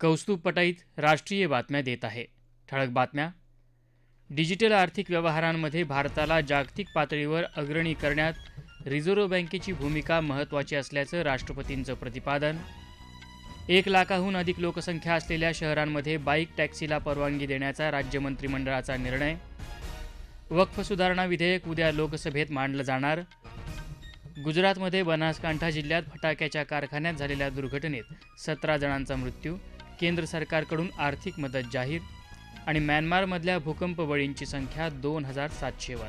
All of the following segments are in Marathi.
कौस्तुभ पटाईत राष्ट्रीय बातम्या देत आहे. ठळक बातम्या. डिजिटल आर्थिक व्यवहारांमध्ये भारताला जागतिक पातळीवर अग्रणी करण्यात रिझर्व्ह बँकेची भूमिका महत्त्वाची असल्याचं राष्ट्रपतींचं प्रतिपादन. एक लाखाहून अधिक लोकसंख्या असलेल्या शहरांमध्ये बाईक टॅक्सीला परवानगी देण्याचा राज्य मंत्रिमंडळाचा निर्णय. वक्फ सुधारणा विधेयक उद्या लोकसभेत मांडलं जाणार. गुजरातमध्ये बनासकांठा जिल्ह्यात फटाक्याच्या कारखान्यात झालेल्या दुर्घटनेत सतरा जणांचा मृत्यू केंद्र सरकारकडून आर्थिक मदत जाहीर आणि म्यानमारमधल्या भूकंप बळींची संख्या दोन हजार सातशेवर.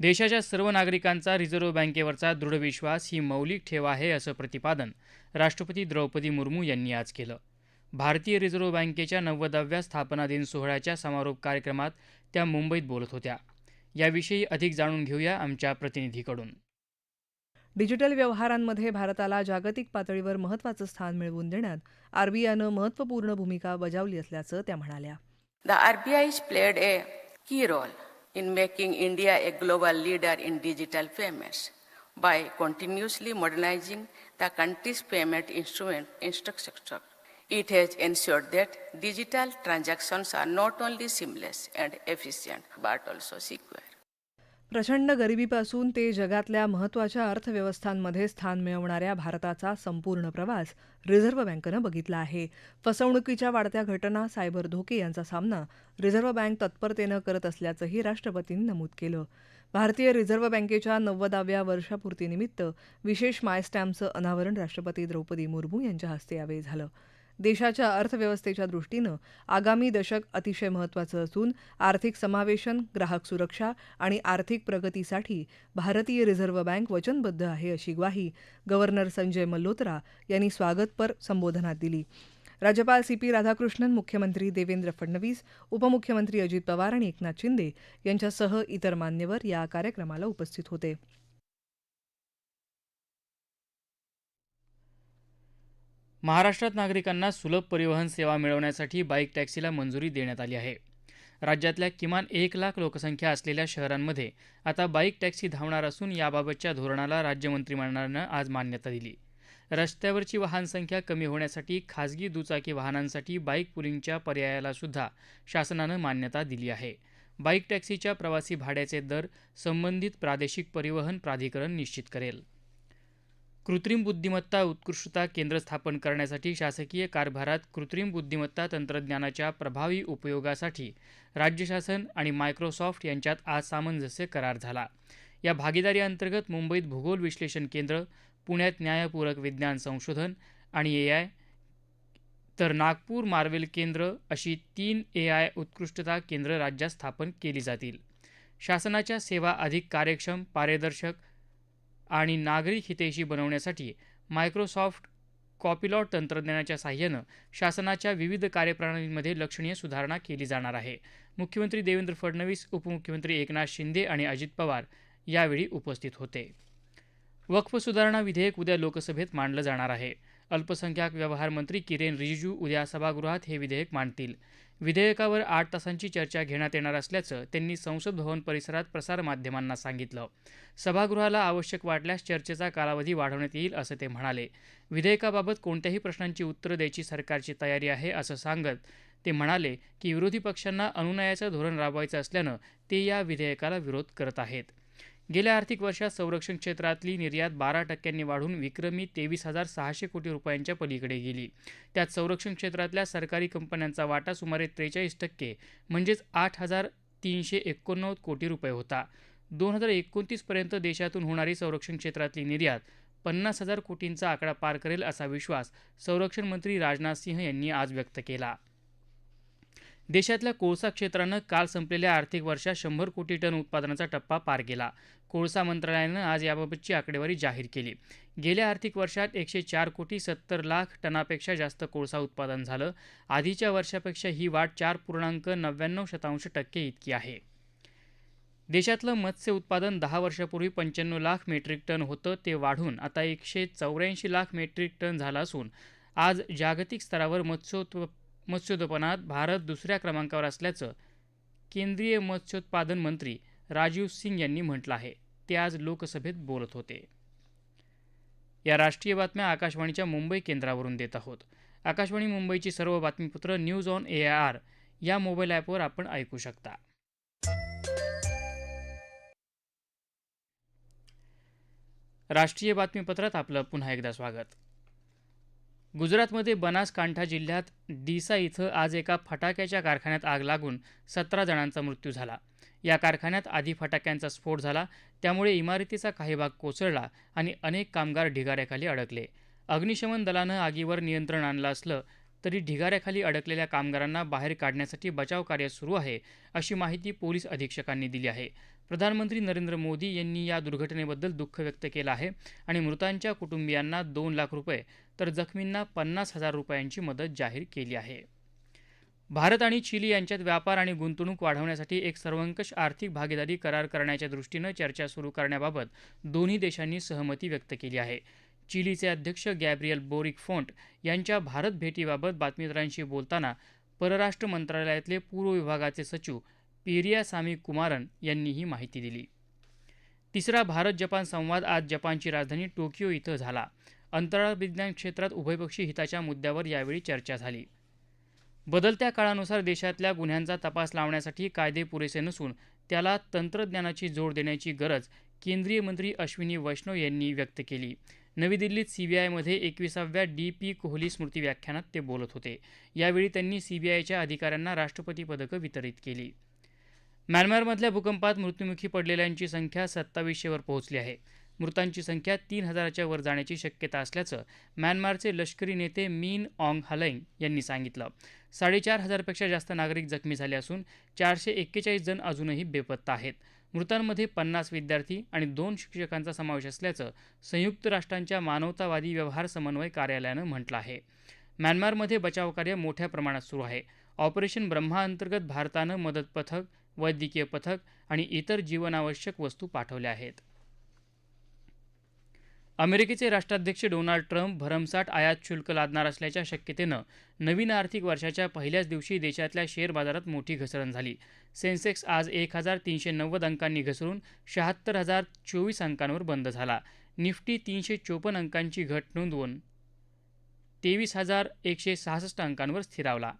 देशाच्या सर्व नागरिकांचा रिझर्व्ह बँकेवरचा दृढ विश्वास ही मौलिक ठेव आहे असं प्रतिपादन राष्ट्रपती द्रौपदी मुर्मू यांनी आज केलं. भारतीय रिझर्व्ह बँकेच्या नव्वदाव्या स्थापना दिन सोहळ्याच्या समारोप कार्यक्रमात त्या मुंबईत बोलत होत्या. याविषयी अधिक जाणून घेऊया आमच्या प्रतिनिधीकडून. डिजिटल व्यवहारांमध्ये भारताला जागतिक पातळीवर महत्वाचं स्थान मिळवून देण्यात आरबीआयनं महत्त्वपूर्ण भूमिका बजावली असल्याचं त्या म्हणाल्या. The RBI is played a key role in making India a global leader in digital payments by continuously modernising the country's payment instrument infrastructure it has ensured that digital transactions are not only seamless and efficient but also secure प्रचंड गरिबीपासून ते जगातल्या महत्त्वाच्या अर्थव्यवस्थांमध्ये स्थान मिळवणाऱ्या भारताचा संपूर्ण प्रवास रिझर्व्ह बँकेनं बघितला आहे. फसवणुकीच्या वाढत्या घटना सायबर धोके यांचा सामना रिझर्व्ह बँक तत्परतेनं करत असल्याचंही राष्ट्रपतींनी नमूद केलं. भारतीय रिझर्व्ह बँकेच्या नव्वदाव्या वर्षापूर्तीनिमित्त विशेष मायस्टॅम्पचं अनावरण राष्ट्रपती द्रौपदी मुर्मू यांच्या हस्ते यावेळी झालं. देशाच्या अर्थव्यवस्थेच्या दृष्टीनं आगामी दशक अतिशय महत्त्वाचं असून आर्थिक समावेशन ग्राहक सुरक्षा आणि आर्थिक प्रगतीसाठी भारतीय रिझर्व्ह बँक वचनबद्ध आहे अशी ग्वाही गव्हर्नर संजय मल्होत्रा यांनी स्वागतपर संबोधनात दिली. राज्यपाल सी पी राधाकृष्णन मुख्यमंत्री देवेंद्र फडणवीस उपमुख्यमंत्री अजित पवार आणि एकनाथ शिंदे यांच्यासह इतर मान्यवर या कार्यक्रमाला उपस्थित होते. महाराष्ट्रात नागरिकांना सुलभ परिवहन सेवा मिळवण्यासाठी बाईक टॅक्सीला मंजुरी देण्यात आली आहे. राज्यातल्या किमान एक लाख लोकसंख्या असलेल्या शहरांमध्ये आता बाईक टॅक्सी धावणार असून याबाबतच्या धोरणाला राज्य मंत्रिमंडळानं आज मान्यता दिली. रस्त्यावरची वाहनसंख्या कमी होण्यासाठी खासगी दुचाकी वाहनांसाठी बाईक पुलिंगच्या पर्यायाला सुद्धा शासनानं मान्यता दिली आहे. बाईक टॅक्सीच्या प्रवासी भाड्याचे दर संबंधित प्रादेशिक परिवहन प्राधिकरण निश्चित करेल. कृत्रिम बुद्धिमत्ता उत्कृष्टता केंद्र स्थापन करण्यासाठी शासकीय कारभारात कृत्रिम बुद्धिमत्ता तंत्रज्ञानाच्या प्रभावी उपयोगासाठी राज्य शासन आणि मायक्रोसॉफ्ट यांच्यात आज सामंजस्य करार झाला. या भागीदारी अंतर्गत मुंबईत भूगोल विश्लेषण केंद्र पुण्यात न्यायपूरक विज्ञान संशोधन आणि ए आय तर नागपूर मार्वेल केंद्र अशी तीन ए आय उत्कृष्टता केंद्र राज्यात स्थापन केली जातील. शासनाच्या सेवा अधिक कार्यक्षम पारदर्शक आणि नागरिक हितैषी बनवण्यासाठी मायक्रोसॉफ्ट कॉपिलॉट तंत्रज्ञानाच्या साह्यानं शासनाच्या विविध कार्यप्रणालींमध्ये लक्षणीय सुधारणा केली जाणार आहे. मुख्यमंत्री देवेंद्र फडणवीस उपमुख्यमंत्री एकनाथ शिंदे आणि अजित पवार यावेळी उपस्थित होते. वक्फ सुधारणा विधेयक उद्या लोकसभेत मांडलं जाणार आहे. अल्पसंख्याक व्यवहार मंत्री किरेन रिजिजू उद्या सभागृहात हे विधेयक मांडतील. विधेयकावर आठ तासांची चर्चा घेण्यात येणार असल्याचं त्यांनी संसद भवन परिसरात प्रसारमाध्यमांना सांगितलं. सभागृहाला आवश्यक वाटल्यास चर्चेचा कालावधी वाढवण्यात येईल असं ते म्हणाले. विधेयकाबाबत कोणत्याही प्रश्नांची उत्तरं द्यायची सरकारची तयारी आहे असं सांगत ते म्हणाले की विरोधी पक्षांना अनुनयाचं धोरण राबवायचं असल्यानं ते या विधेयकाला विरोध करत आहेत. गेल्या आर्थिक वर्षात संरक्षण क्षेत्रातली निर्यात बारा टक्क्यांनी वाढून विक्रमी तेवीस हजार सहाशे कोटी रुपयांच्या पलीकडे गेली. त्यात संरक्षण क्षेत्रातल्या सरकारी कंपन्यांचा वाटा सुमारे त्रेचाळीस टक्के म्हणजेच आठ हजार तीनशे एकोणनव्वद कोटी रुपये होता. दोन हजार एकोणतीसपर्यंत देशातून होणारी संरक्षण क्षेत्रातली निर्यात पन्नास हजार कोटींचा आकडा पार करेल असा विश्वास संरक्षण मंत्री राजनाथ सिंह यांनी आज व्यक्त केला. देशातल्या कोळसा क्षेत्रानं काल संपलेल्या आर्थिक वर्षात शंभर कोटी टन उत्पादनाचा टप्पा पार केला. कोळसा मंत्रालयानं आज याबाबतची आकडेवारी जाहीर केली. गेल्या आर्थिक वर्षात एकशे चार कोटी सत्तर लाख टनापेक्षा जास्त कोळसा उत्पादन झालं. आधीच्या वर्षापेक्षा ही वाढ चार पूर्णांक नव्याण्णव शतांश टक्के इतकी आहे. देशातलं मत्स्य उत्पादन दहा वर्षापूर्वी पंच्याण्णव लाख मेट्रिक टन होतं ते वाढून आता एकशे चौऱ्याऐंशी लाख मेट्रिक टन झालं असून आज जागतिक स्तरावर मत्स्योत्प मत्स्योत्पादनात भारत दुसऱ्या क्रमांकावर असल्याचं केंद्रीय मत्स्योत्पादन मंत्री राजीव सिंग यांनी म्हटलं आहे. ते आज लोकसभेत बोलत होते. या राष्ट्रीय बातम्या आकाशवाणीच्या मुंबई केंद्रावरून देत आहोत. आकाशवाणी मुंबईची सर्व बातमीपत्र news on A I R mobile ॲपवर आपण ऐकू शकता. राष्ट्रीय बातमीपत्रात आपलं पुन्हा एकदा स्वागत. गुजरातमध्ये बनासकांठा जिल्ह्यात दिसा इथं आज एका फटाक्याच्या कारखान्यात आग लागून सतरा जणांचा मृत्यू झाला. या कारखान्यात आधी फटाक्यांचा स्फोट झाला त्यामुळे इमारतीचा काही भाग कोसळला आणि अनेक कामगार ढिगाऱ्याखाली अडकले. अग्निशमन दलानं आगीवर नियंत्रण आणलं असलं तरी ढिगाऱ्याखाली अडकलेल्या कामगारांना बाहेर काढण्यासाठी बचाव कार्य सुरू आहे अशी माहिती पोलीस अधीक्षकांनी दिली आहे. प्रधानमंत्री नरेंद्र मोदी यांनी या दुर्घटनेबद्दल दुःख व्यक्त केलं आहे आणि मृतांच्या कुटुंबियांना दोन लाख रुपये तर जखमींना पन्नास हजार रुपयांची मदत जाहीर केली आहे. भारत आणि चिली यांच्यात व्यापार आणि गुंतवणूक वाढवण्यासाठी एक सर्वंकष आर्थिक भागीदारी करार करण्याच्या दृष्टीनं चर्चा सुरू करण्याबाबत दोन्ही देशांनी सहमती व्यक्त केली आहे. चिलीचे अध्यक्ष गॅब्रियल बोरिक फोंट यांच्या भारत भेटीबाबत बातमीदारांशी बोलताना परराष्ट्र मंत्रालयातले पूर्व विभागाचे सचिव पेरिया सामी कुमारन यांनी ही माहिती दिली. तिसरा भारत जपान संवाद आज जपानची राजधानी टोकियो इथं झाला. अंतराळ विज्ञान क्षेत्रात उभयपक्षी हिताच्या मुद्द्यावर यावेळी चर्चा झाली. बदलत्या काळानुसार देशातल्या गुन्ह्यांचा तपास लावण्यासाठी कायदे पुरेसे नसून त्याला तंत्रज्ञानाची जोड देण्याची गरज केंद्रीय मंत्री अश्विनी वैष्णव यांनी व्यक्त केली. नवी दिल्लीत सीबीआयमध्ये एकविसाव्या डी पी कोहली स्मृती व्याख्यानात ते बोलत होते. यावेळी त्यांनी सीबीआयच्या अधिकाऱ्यांना राष्ट्रपती पदकं वितरित केली. म्यानमारमधल्या भूकंपात मृत्युमुखी पडलेल्यांची संख्या सत्तावीसशेवर पोहोचली आहे. मृतांची संख्या तीन हजाराच्या वर जाण्याची शक्यता असल्याचं म्यानमारचे लष्करी नेते मीन ऑंग हलैंग यांनी सांगितलं. साडेचार हजारपेक्षा जास्त नागरिक जखमी झाले असून चारशे एक्केचाळीस जण अजूनही बेपत्ता आहेत. मृतांमध्ये पन्नास विद्यार्थी आणि दोन शिक्षकांचा समावेश असल्याचं संयुक्त राष्ट्रांच्या मानवतावादी व्यवहार समन्वय कार्यालयानं म्हटलं आहे. म्यानमारमध्ये बचावकार्य मोठ्या प्रमाणात सुरू आहे. ऑपरेशन ब्रह्मा अंतर्गत भारतानं मदत पथक वैद्यकीय पथक आणि इतर जीवनावश्यक वस्तू पाठवल्या आहेत. अमेरिकेचे राष्ट्राध्यक्ष डोनाल्ड ट्रम्प भरमसाठ आयात शुल्क लादणार असल्याच्या शक्यतेनं नवीन आर्थिक वर्षाच्या पहिल्याच दिवशी देशातल्या शेअर बाजारात मोठी घसरण झाली. सेन्सेक्स आज एक हजार तीनशे नव्वद अंकांनी घसरून शहात्तर हजार चोवीस अंकांवर बंद झाला. निफ्टी तीनशे चोपन्न अंकांची घट नोंदवून तेवीस हजार एकशे सहासष्ट अंकांवर स्थिरावला.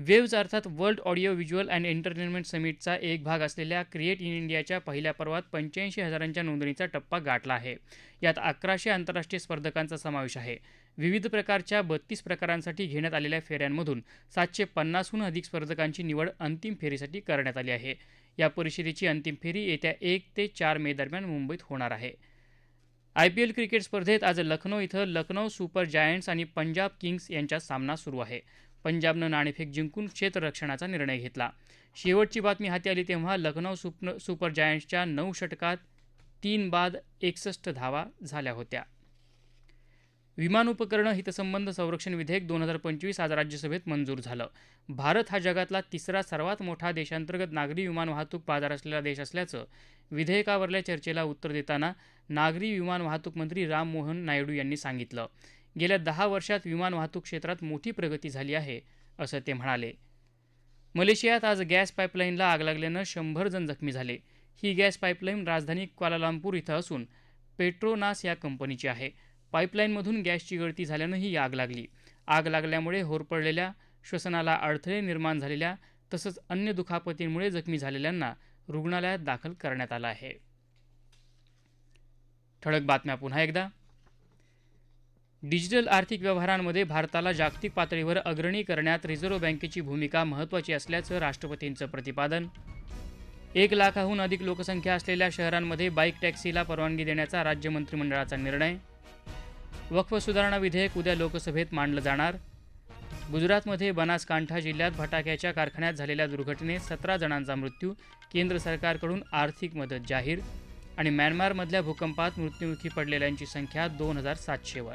वेव्ज अर्थात world audio visual and entertainment समिटचा एक भाग असलेल्या क्रिएट इन इंडियाच्या पहिल्या पर्वात पंच्याऐंशी हजारांच्या नोंदणीचा टप्पा गाठला आहे. यात अकराशे आंतरराष्ट्रीय स्पर्धकांचा समावेश आहे. विविध प्रकारच्या बत्तीस प्रकारांसाठी घेण्यात आलेल्या फेऱ्यांमधून सातशे पन्नासहून अधिक स्पर्धकांची निवड अंतिम फेरीसाठी करण्यात आली आहे. या परिषदेची अंतिम फेरी येत्या एक ते चार मे दरम्यान मुंबईत होणार आहे. आय पी एल क्रिकेट स्पर्धेत आज लखनौ इथं लखनौ सुपर जायंट्स आणि पंजाब किंग्स यांचा सामना सुरू आहे. पंजाबनं नाणेफेक जिंकून क्षेत्ररक्षणाचा निर्णय घेतला. शेवटची बातमी हाती आली तेव्हा लखनौ सुप सुपर जायंट्सच्या नऊ षटकात तीन बाद एकसष्ट धावा झाल्या होत्या. विमान उपकरणं हितसंबंध संरक्षण विधेयक दोन हजार पंचवीस आज राज्यसभेत मंजूर झालं. भारत हा जगातला तिसरा सर्वात मोठा देशांतर्गत नागरी विमान वाहतूक बाजार असलेला देश असल्याचं विधेयकावरल्या चर्चेला उत्तर देताना नागरी विमान वाहतूक मंत्री राममोहन नायडू यांनी सांगितलं. गेल्या दहा वर्षात विमान वाहतूक क्षेत्रात मोठी प्रगती झाली आहे असं ते म्हणाले. मलेशियात आज गॅस पाईपलाईनला आग लागल्यानं शंभर जण जखमी झाले. ही गॅस पाईपलाईन राजधानी क्वालालांपूर इथं असून पेट्रोनास या कंपनीची आहे. पाईपलाईनमधून गॅसची गळती झाल्यानं ही आग लागली. आग लागल्यामुळे होरपळलेल्या श्वसनाला अडथळे निर्माण झालेल्या तसंच अन्य दुखापतींमुळे जखमी झालेल्यांना रुग्णालयात दाखल करण्यात आलं आहे. ठळक बातम्या पुन्हा एकदा. डिजिटल आर्थिक व्यवहारांमध्ये भारताला जागतिक पातळीवर अग्रणी करण्यात रिझर्व्ह बँकेची भूमिका महत्त्वाची असल्याचं राष्ट्रपतींचं प्रतिपादन. एक लाखाहून अधिक लोकसंख्या असलेल्या शहरांमध्ये बाईक टॅक्सीला परवानगी देण्याचा राज्य मंत्रिमंडळाचा निर्णय. वक्फ सुधारणा विधेयक उद्या लोकसभेत मांडलं जाणार. गुजरातमध्ये बनासकांठा जिल्ह्यात फटाक्याच्या कारखान्यात झालेल्या दुर्घटनेत सतरा जणांचा मृत्यू केंद्र सरकारकडून आर्थिक मदत जाहीर आणि म्यानमारमधल्या भूकंपात मृत्युमुखी पडलेल्यांची संख्या दोन हजार सातशेवर.